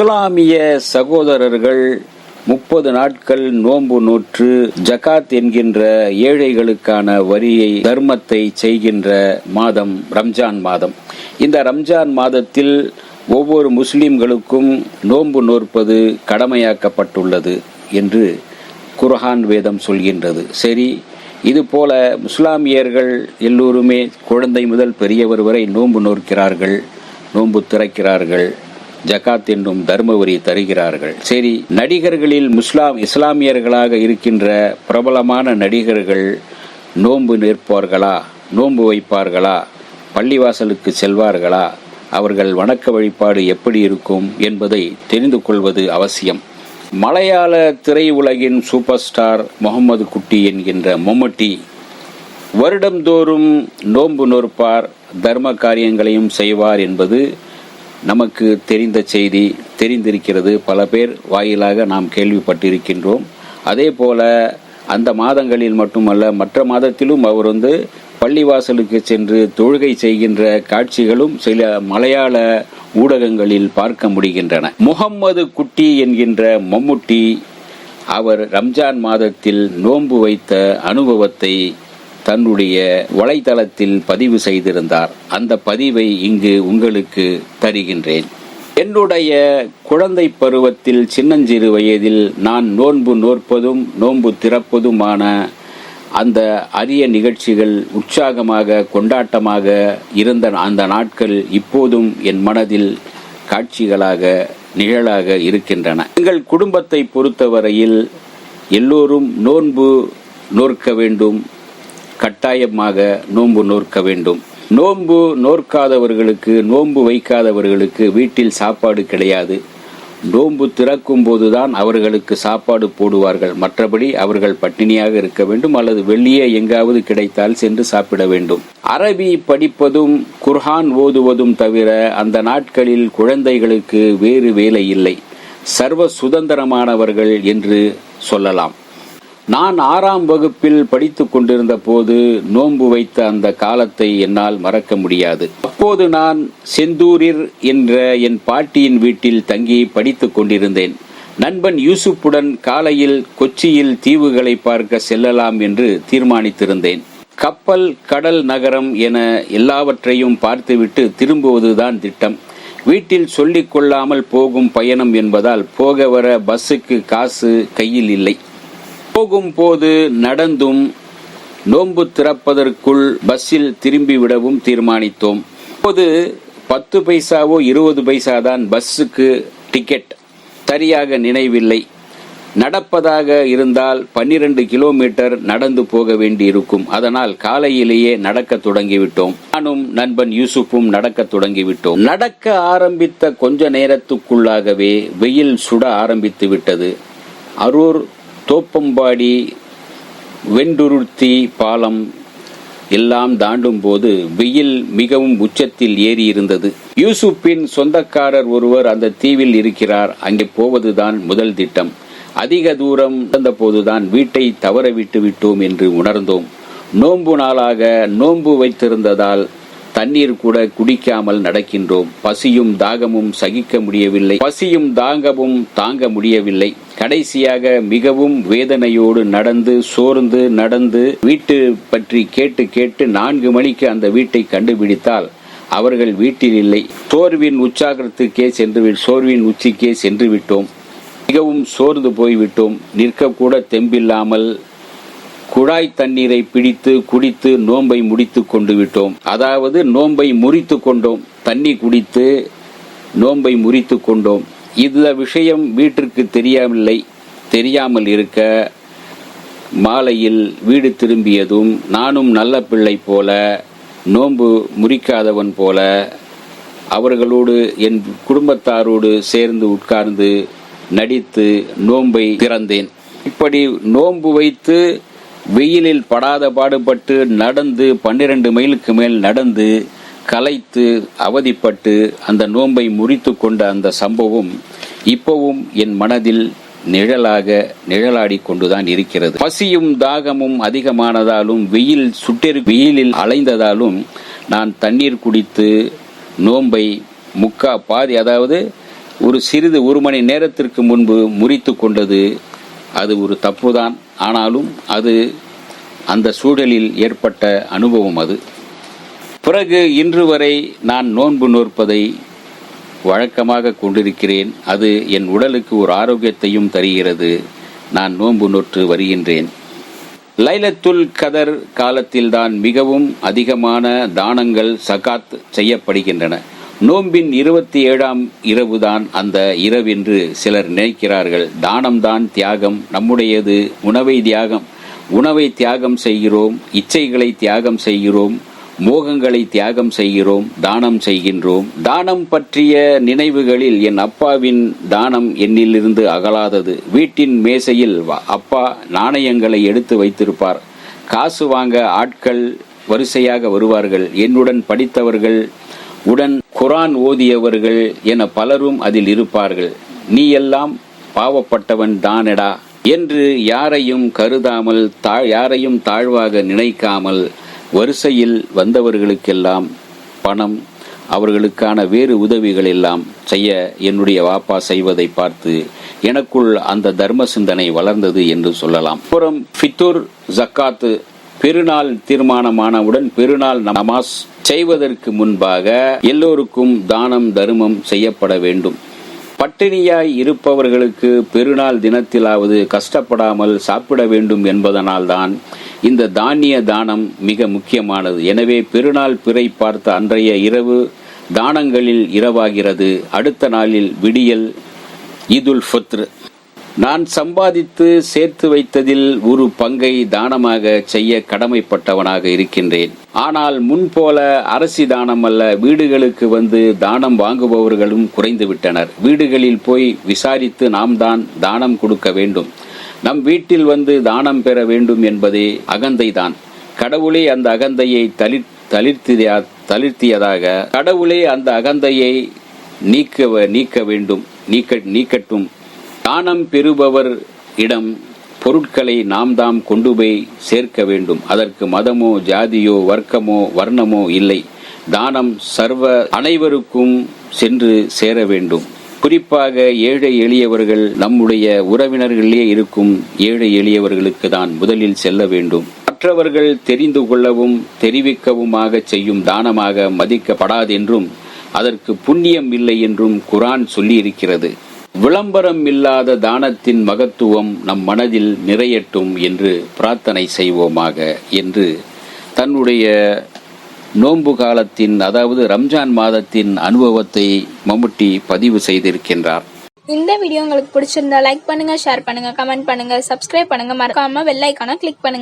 இஸ்லாமிய சகோதரர்கள் முப்பது நாட்கள் நோன்பு நோற்று ஜகாத் என்கின்ற ஏழைகளுக்கான வரியை தர்மத்தை செய்கின்ற மாதம் ரம்ஜான் மாதம். இந்த ரம்ஜான் மாதத்தில் ஒவ்வொரு முஸ்லிம்களுக்கும் நோன்பு நோற்பது கடமையாக்கப்பட்டுள்ளது என்று குர்ஹான் வேதம் சொல்கின்றது. சரி இது போல முஸ்லாமியர்கள் எல்லோருமே குழந்தை முதல் பெரியவர் வரை நோன்பு நோக்கிறார்கள் நோன்பு திறக்கிறார்கள். ஜகாத் என்றும் தர்ம வரி தருகிறார்கள். சரி நடிகர்களில் முஸ்லாம் இஸ்லாமியர்களாக இருக்கின்ற பிரபலமான நடிகர்கள் நோன்பு நிற்பார்களா? நோன்பு வைப்பார்களா? பள்ளிவாசலுக்கு செல்வார்களா? அவர்கள் வணக்க வழிபாடு எப்படி இருக்கும் என்பதை தெரிந்து கொள்வது அவசியம். மலையாள திரையுலகின் சூப்பர் ஸ்டார் முகமது குட்டி என்கின்ற மொமட்டி வருடந்தோறும் நோன்பு நோற்பார் தர்ம காரியங்களையும் செய்வார் என்பது நமக்கு தெரிந்த செய்தி தெரிந்திருக்கிறது. பல பேர் வாயிலாக நாம் கேள்விப்பட்டிருக்கின்றோம். அதே போல அந்த மாதங்களில் மட்டுமல்ல மற்ற மாதத்திலும் அவர் வந்து பள்ளிவாசலுக்கு சென்று தொழுகை செய்கின்ற காட்சிகளும் சில மலையாள ஊடகங்களில் பார்க்க முடிகின்றன. முகம்மது குட்டி என்கின்ற மம்முட்டி அவர் ரம்ஜான் மாதத்தில் நோன்பு வைத்த அனுபவத்தை தன்னுடைய வலைதளத்தில் பதிவு செய்திருந்தார். அந்த பதிவை இங்கு உங்களுக்கு தருகின்றேன். என்னுடைய குழந்தை பருவத்தில் சின்னஞ்சிறு வயதில் நான் நோன்பு நோற்பதும் நோன்பு திறப்பதுமான அந்த அரிய நிகழ்ச்சிகள் உற்சாகமாக கொண்டாட்டமாக இருந்த அந்த நாட்கள் இப்போதும் என் மனதில் காட்சிகளாக நிழலாக இருக்கின்றன. எங்கள் குடும்பத்தை பொறுத்தவரையில் எல்லோரும் நோன்பு நோற்க வேண்டும் கட்டாயமாக நோன்பு நோற்க வேண்டும். நோன்பு நோற்காதவர்களுக்கு நோன்பு வைக்காதவர்களுக்கு வீட்டில் சாப்பாடு கிடையாது. நோன்பு திறக்கும் போதுதான் அவர்களுக்கு சாப்பாடு போடுவார்கள். மற்றபடி அவர்கள் பட்டினியாக இருக்க வேண்டும். அல்லது வெளியே எங்காவது கிடைத்தால் சென்று சாப்பிட வேண்டும். அரபி படிப்பதும் குர்ஹான் ஓதுவதும் தவிர அந்த நாட்களில் குழந்தைகளுக்கு வேறு வேலை இல்லை. சர்வ சுதந்திரமானவர்கள் என்று சொல்லலாம். நான் ஆறாம் வகுப்பில் படித்துக் கொண்டிருந்த போது நோன்பு வைத்த அந்த காலத்தை என்னால் மறக்க முடியாது. அப்போது நான் செந்தூரிர் என்ற என் பாட்டியின் வீட்டில் தங்கி படித்துக் கொண்டிருந்தேன். நண்பன் யூசுப்புடன் காலையில் கொச்சியில் தீவுகளை பார்க்க செல்லலாம் என்று தீர்மானித்திருந்தேன். கப்பல் கடல் நகரம் என எல்லாவற்றையும் பார்த்துவிட்டு திரும்புவதுதான் திட்டம். வீட்டில் சொல்லிக் கொள்ளாமல் போகும் பயணம் என்பதால் போக வர பஸ்ஸுக்கு காசு கையில் இல்லை. போகும்போது நடந்தும் நோன்பு திறப்பதற்குள் பஸ்ஸில் திரும்பிவிடவும் தீர்மானித்தோம். அப்போது பத்து பைசாவோ இருபது பைசா தான் பஸ்ஸுக்கு டிக்கெட் சரியாக நினைவில்லை. நடப்பதாக இருந்தால் பன்னிரண்டு கிலோமீட்டர் நடந்து போக வேண்டியிருக்கும். அதனால் காலையிலேயே நடக்க தொடங்கிவிட்டோம். நானும் நண்பன் யூசுப்பும் நடக்க தொடங்கிவிட்டோம். நடக்க ஆரம்பித்த கொஞ்ச நேரத்துக்குள்ளாகவே வெயில் சுட ஆரம்பித்து விட்டது. அரூர் தோப்பம்பாடி வெண்டுருத்தி பாலம் எல்லாம் தாண்டும் போது வெயில் மிகவும் உச்சத்தில் ஏறி இருந்தது யூசுப்பின் சொந்தக்காரர் ஒருவர் அந்த தீவில் இருக்கிறார். அங்கே போவதுதான் முதல் திட்டம். அதிக தூரம் போதுதான் வீட்டை தவற விட்டு விட்டோம் என்று உணர்ந்தோம். நோன்பு நாளாக நோன்பு வைத்திருந்ததால் தண்ணீர் கூட குடிக்காமல் நடக்கின்றோம். பசியும் தாகமும் சகிக்க முடியவில்லை. பசியும் தாகமும் தாங்க முடியவில்லை. கடைசியாக மிகவும் வேதனையோடு நடந்து சோர்ந்து நடந்து வீட்டு பற்றி கேட்டு கேட்டு நான்கு மணிக்கு அந்த வீட்டை கண்டுபிடித்தால் அவர்கள் வீட்டில் இல்லை. சோர்வின் உற்சாகத்துக்கே சென்று சோர்வின் உச்சிக்கே சென்று விட்டோம் மிகவும் சோர்ந்து போய்விட்டோம். நிற்கக்கூட தெம்பில்லாமல் குழாய் தண்ணீரை பிடித்து குடித்து நோன்பை முடித்து கொண்டு விட்டோம். அதாவது நோன்பை முறித்து கொண்டோம். தண்ணி குடித்து நோன்பை முறித்து கொண்டோம். இந்த விஷயம் வீட்டிற்கு தெரியாமல்லை. தெரியாமல் இருக்க மாலையில் வீடு திரும்பியதும் நானும் நல்ல பிள்ளை போல நோன்பு முறிக்காதவன் போல அவர்களோடு என் குடும்பத்தாரோடு சேர்ந்து உட்கார்ந்து நடித்து நோன்பை திறந்தேன். இப்படி நோன்பு வைத்து வெயிலில் படாத பாடுபட்டு நடந்து பன்னிரண்டு மைலுக்கு மேல் நடந்து கலைத்து அவதிப்பட்டு அந்த நோன்பை முறித்து கொண்ட அந்த சம்பவம் இப்பவும் என் மனதில் நிழலாக நிழலாடி கொண்டுதான் இருக்கிறது. பசியும் தாகமும் அதிகமானதாலும் வெயில் சுட்டெரு வெயிலில் அலைந்ததாலும் நான் தண்ணீர் குடித்து நோன்பை முக்கா பாதி அதாவது ஒரு சிறிது ஒரு மணி நேரத்திற்கு முன்பு முறித்து கொண்டது அது ஒரு தப்புதான். ஆனாலும் அது அந்த சூழலில் ஏற்பட்ட அனுபவம் அது. பிறகு இன்று வரை நான் நோன்பு நோற்பதை வழக்கமாக கொண்டிருக்கிறேன். அது என் உடலுக்கு ஒரு ஆரோக்கியத்தையும் தருகிறது. நான் நோன்பு நோற்று வருகின்றேன். லைலத்துல் கதர் காலத்தில்தான் மிகவும் அதிகமான தானங்கள் சகாத் செய்யப்படுகின்றன. நோம்பின் இருபத்தி ஏழாம் இரவுதான் அந்த இரவென்று சிலர் நினைக்கிறார்கள். தானம்தான் தியாகம் நம்முடையது உணவை தியாகம். உணவை தியாகம் செய்கிறோம் இச்சைகளை தியாகம் செய்கிறோம் மோகங்களை தியாகம் செய்கிறோம் தானம் செய்கின்றோம். தானம் பற்றிய நினைவுகளில் என் அப்பாவின் தானம் என்னிலிருந்து அகலாதது. வீட்டின் மேசையில் அப்பா நாணயங்களை எடுத்து வைத்திருப்பார். காசு வாங்க ஆட்கள் வரிசையாக வருவார்கள். என்னுடன் படித்தவர்கள் உடன் குரான் ஓதியவர்கள் என பலரும் அதில் இருப்பார்கள். நீ எல்லாம் பாவப்பட்டவன் தானடா என்று யாரையும் கருதாமல் தா- யாரையும் தாழ்வாக நினைக்காமல் வரிசையில் வந்தவர்களுக்கெல்லாம் பணம் அவர்களுக்கான வேறு உதவிகள் எல்லாம் செய்ய என்னுடைய வாப்பா செய்வதை பார்த்து எனக்குள் அந்த தர்ம சிந்தனை வளர்ந்தது என்று சொல்லலாம். அப்புறம் ஃபித்துர் ஜக்காத்து பெருநாள் தீர்மானமானவுடன் பெருநாள் நமாஸ் செய்வதற்கு முன்பாக எல்லோருக்கும் தானம் தர்மம் செய்யப்பட வேண்டும். பட்டினியாய் இருப்பவர்களுக்கு பெருநாள் தினத்திலாவது கஷ்டப்படாமல் சாப்பிட வேண்டும் என்பதனால்தான் இந்த தானிய தானம் மிக முக்கியமானது. எனவே பெருநாள் பிறை பார்த்த அன்றைய இரவு தானங்களில் இரவாகிறது. அடுத்த நாளில் விடியல் ஈதுல் ஃபத்ரு நான் சம்பாதித்து சேர்த்து வைத்ததில் ஒரு பங்கை தானமாக செய்ய கடமைப்பட்டவனாக இருக்கின்றேன். ஆனால் முன்போல அரசி தானம் அல்ல வீடுகளுக்கு வந்து தானம் வாங்குபவர்களும் குறைந்துவிட்டனர் வீடுகளில் போய் விசாரித்து நாம் தான் தானம் கொடுக்க வேண்டும். நம் வீட்டில் வந்து தானம் பெற வேண்டும் என்பதே அகந்தை தான். கடவுளே அந்த அகந்தையை தளிர் தளிர்த்தியா தளிர்த்தியதாக கடவுளே அந்த அகந்தையை நீக்க நீக்க வேண்டும். நீக்க நீக்கட்டும். தானம் பெறுபவர் இடம் பொருட்களை நாம் தாம் கொண்டு போய் சேர்க்க வேண்டும். அதற்கு மதமோ ஜாதியோ வர்க்கமோ வர்ணமோ இல்லை. தானம் சர்வ அனைவருக்கும் சென்று சேர வேண்டும். குறிப்பாக ஏழை எளியவர்கள் நம்முடைய உறவினர்களே இருக்கும் ஏழை எளியவர்களுக்கு தான் முதலில் செல்ல வேண்டும். மற்றவர்கள் தெரிந்து கொள்ளவும் தெரிவிக்கவுமாக செய்யும் தானமாக மதிக்கப்படாதென்றும் அதற்கு புண்ணியம் இல்லை என்றும் குரான் சொல்லியிருக்கிறது. விளம்பரம் இல்லாத தானத்தின் மகத்துவம் நம் மனதில் நிறையட்டும் என்று பிரார்த்தனை செய்வோமாக என்று தன்னுடைய நோன்பு காலத்தின் அதாவது ரம்ஜான் மாதத்தின் அனுபவத்தை மம்முட்டி பதிவு செய்திருக்கின்றார். இந்த வீடியோ உங்களுக்கு பிடிச்சிருந்தா லைக் பண்ணுங்க ஷேர் பண்ணுங்க கமெண்ட் பண்ணுங்க சப்ஸ்கிரைப் பண்ணுங்க. மறக்காம வெள்ளைக்கான கிளிக் பண்ணுங்க.